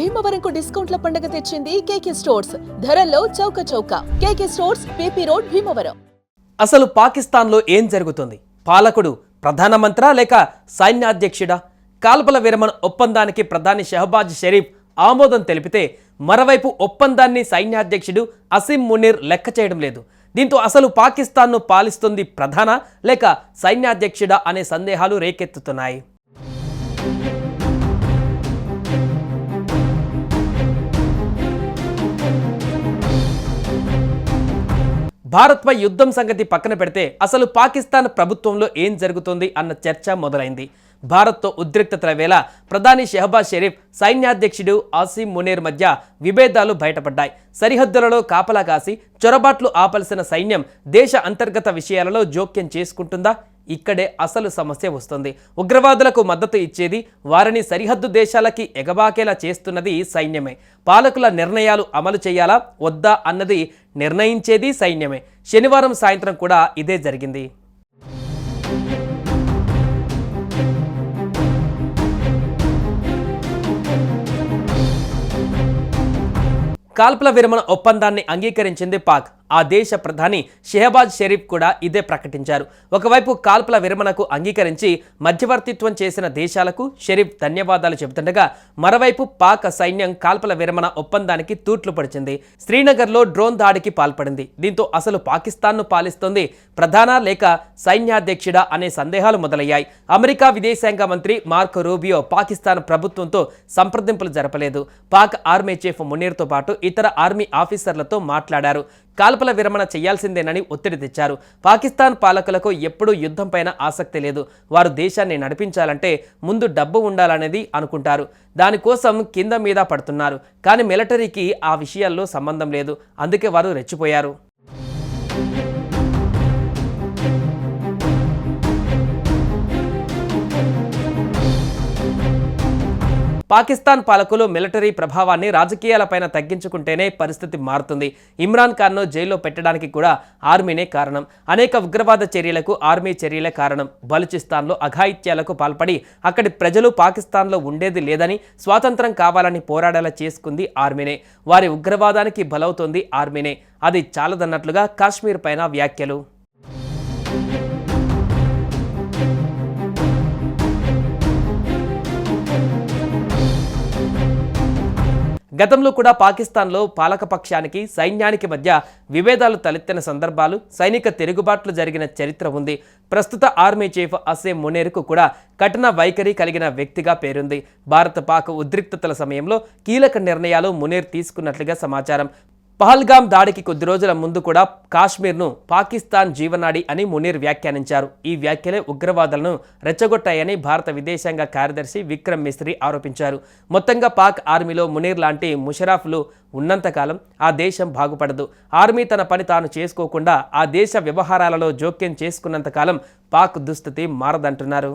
భీమవరంకు డిస్కౌంట్ల పండుగ తెచ్చింది కేకే స్టోర్స్. ధరల్లో చౌక చౌక. KK stores PP road Bhimavaram. అసలు పాకిస్తాన్లో ఏం జరుగుతుంది? పాలకుడు ప్రధానమంత్రా లేక సైన్యాధ్యక్షుడా? కాల్పల విరమణ ఒప్పందానికి ప్రధాని షహబాజ్ షరీఫ్ ఆమోదం తెలిపితే మరోవైపు ఒప్పందాన్ని సైన్యాధ్యక్షుడు అసీం మునీర్ లెక్క చేయడం లేదు. దీంతో అసలు పాకిస్తాన్ను పాలిస్తుంది ప్రధాన లేక సైన్యాధ్యక్షుడా అనే సందేహాలు రేకెత్తుతున్నాయి. భారత్పై యుద్ధం సంగతి పక్కన పెడితే అసలు పాకిస్తాన్ ప్రభుత్వంలో ఏం జరుగుతుంది అన్న చర్చ మొదలైంది. భారత్తో ఉద్రిక్తతల వేళ ప్రధాని షెహబాజ్ షరీఫ్ సైన్యాధ్యక్షుడు ఆసిం మునేర్ మధ్య విభేదాలు బయటపడ్డాయి. సరిహద్దులలో కాపలా కాసి చొరబాట్లు ఆపాల్సిన సైన్యం దేశ అంతర్గత విషయాలలో జోక్యం చేసుకుంటుందా? ఇక్కడే అసలు సమస్య వస్తుంది. ఉగ్రవాదులకు మద్దతు ఇచ్చేది వారిని సరిహద్దు దేశాలకి ఎగబాకేలా చేస్తున్నది సైన్యమే. పాలకుల నిర్ణయాలు అమలు చేయాలా వద్దా అన్నది నిర్ణయించేది సైన్యమే. శనివారం సాయంత్రం కూడా ఇదే జరిగింది. కాల్పుల విరమణ ఒప్పందాన్ని అంగీకరించింది పాక్. ఆ దేశ ప్రధాని షెహబాజ్ షరీఫ్ కూడా ఇదే ప్రకటించారు. ఒకవైపు కాల్పుల విరమణకు అంగీకరించి మధ్యవర్తిత్వం చేసిన దేశాలకు షరీఫ్ ధన్యవాదాలు చెబుతుండగా మరోవైపు పాక్ సైన్యం కాల్పుల విరమణ ఒప్పందానికి తూట్లు పడిచింది. శ్రీనగర్లో డ్రోన్ దాడికి పాల్పడింది. దీంతో అసలు పాకిస్తాన్ను పాలిస్తోంది ప్రధాన లేక సైన్యాధ్యక్షుడా అనే సందేహాలు మొదలయ్యాయి. అమెరికా విదేశాంగ మంత్రి మార్క్ రూబియో పాకిస్తాన్ ప్రభుత్వంతో సంప్రదింపులు జరపలేదు. పాక్ ఆర్మీ చీఫ్ మునీర్తో పాటు ఇతర ఆర్మీ ఆఫీసర్లతో మాట్లాడారు. కాల్పల విరమణ చేయాల్సిందేనని ఒత్తిడి తెచ్చారు. పాకిస్తాన్ పాలకులకు ఎప్పుడూ యుద్ధంపైన ఆసక్తి లేదు. వారు దేశాన్ని నడిపించాలంటే ముందు డబ్బు ఉండాలనేది అనుకుంటారు. దానికోసం కింద మీద పడుతున్నారు. కానీ మిలిటరీకి ఆ విషయాల్లో సంబంధం లేదు. అందుకే వారు రెచ్చిపోయారు. పాకిస్తాన్ పాలకులు మిలిటరీ ప్రభావాన్ని రాజకీయాలపైన తగ్గించుకుంటేనే పరిస్థితి మారుతుంది. ఇమ్రాన్ ఖాన్ను జైల్లో పెట్టడానికి కూడా ఆర్మీనే కారణం. అనేక ఉగ్రవాద చర్యలకు ఆర్మీ చర్యలే కారణం. బలుచిస్తాన్లో అఘాయిత్యాలకు పాల్పడి అక్కడి ప్రజలు పాకిస్తాన్లో ఉండేది లేదని స్వాతంత్రం కావాలని పోరాడేలా చేసుకుంది ఆర్మీనే. వారి ఉగ్రవాదానికి బలవుతోంది ఆర్మీనే. అది చాలదన్నట్లుగా కాశ్మీర్ పైన వ్యాఖ్యలు. గతంలో కూడా పాకిస్తాన్లో పాలకపక్షానికి సైన్యానికి మధ్య విభేదాలు తలెత్తిన సందర్భాలు సైనిక తిరుగుబాట్లు జరిగిన చరిత్ర ఉంది. ప్రస్తుత ఆర్మీ చీఫ్ అసేం మునేర్కు కూడా కఠిన వైఖరి కలిగిన వ్యక్తిగా పేరుంది. భారత పాక్ ఉద్రిక్తతల సమయంలో కీలక నిర్ణయాలు మునేర్ తీసుకున్నట్లుగా సమాచారం. పహల్గామ్ దాడికి కొద్ది రోజుల ముందు కూడా కాశ్మీర్ను పాకిస్తాన్ జీవనాడి అని మునీర్ వ్యాఖ్యానించారు. ఈ వ్యాఖ్యలే ఉగ్రవాదులను రెచ్చగొట్టాయని భారత విదేశాంగ కార్యదర్శి విక్రమ్ మిస్రీ ఆరోపించారు. మొత్తంగా పాక్ ఆర్మీలో మునీర్ లాంటి ముషరాఫ్లు ఉన్నంతకాలం ఆ దేశం బాగుపడదు. ఆర్మీ తన పని తాను చేసుకోకుండా ఆ దేశ వ్యవహారాలలో జోక్యం చేసుకున్నంతకాలం పాక్ దుస్థితి మారదంటున్నారు.